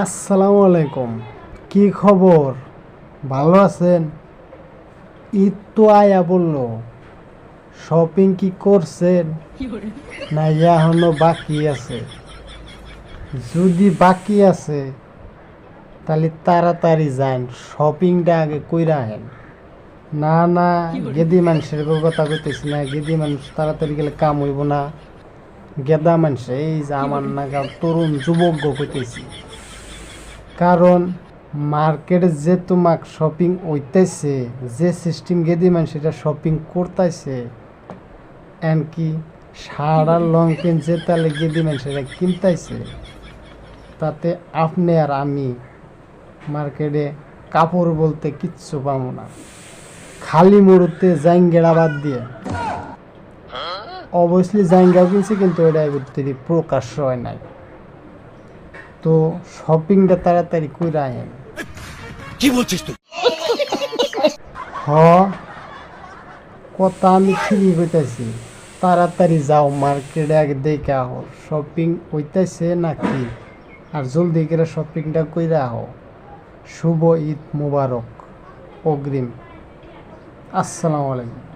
আসসালামু আলাইকুম। কি খবর? ভালো আছেন? ঈদ তো আয়া বলল। শপিং কি করছেন? না, এখনও বাকি আছে। যদি বাকি আছে, তাহলে তাড়াতাড়ি যান, শপিংটা আগে কইরা হেন না না, গেদি মানুষের কথা কইতেছি না, গেদি মানুষ তাড়াতাড়ি গেলে কাম হইব না। গেদা মানুষ, এই যে আমার নাগা তরুণ যুবক কইতেছি। কারণ মার্কেটে যে তোমাক শপিং হইতেছে যে সিস্টেম গেদি মানুষ এটা শপিং করতেছে এমনকি সারা লং পেন যে তালে গেদি মানুষ এটা কিনতেছে তাতে আপনি আর আমি মার্কেটে কাপড় বলতে কিচ্ছু পাবো না। খালি মুড়ুতে জাইঙ্গেড়া বাদ দিয়ে। অবভিয়াসলি জাইঙ্গাও কিনছি কিন্তু এটা প্রকাশ্য হয় নাই। তো শপিংটা তাড়াতাড়ি কইরা আইন কি বলছিস তুই? হ কথা আমি ঠিকই কইতাছি তাড়াতাড়ি যাও মার্কেটে আগে দেখে আহো শপিং হইতেছে নাকি? আর জলদি করে শপিংটা কইরা আহো শুভ ঈদ মুবারক অগ্রিম। আসসালামু আলাইকুম।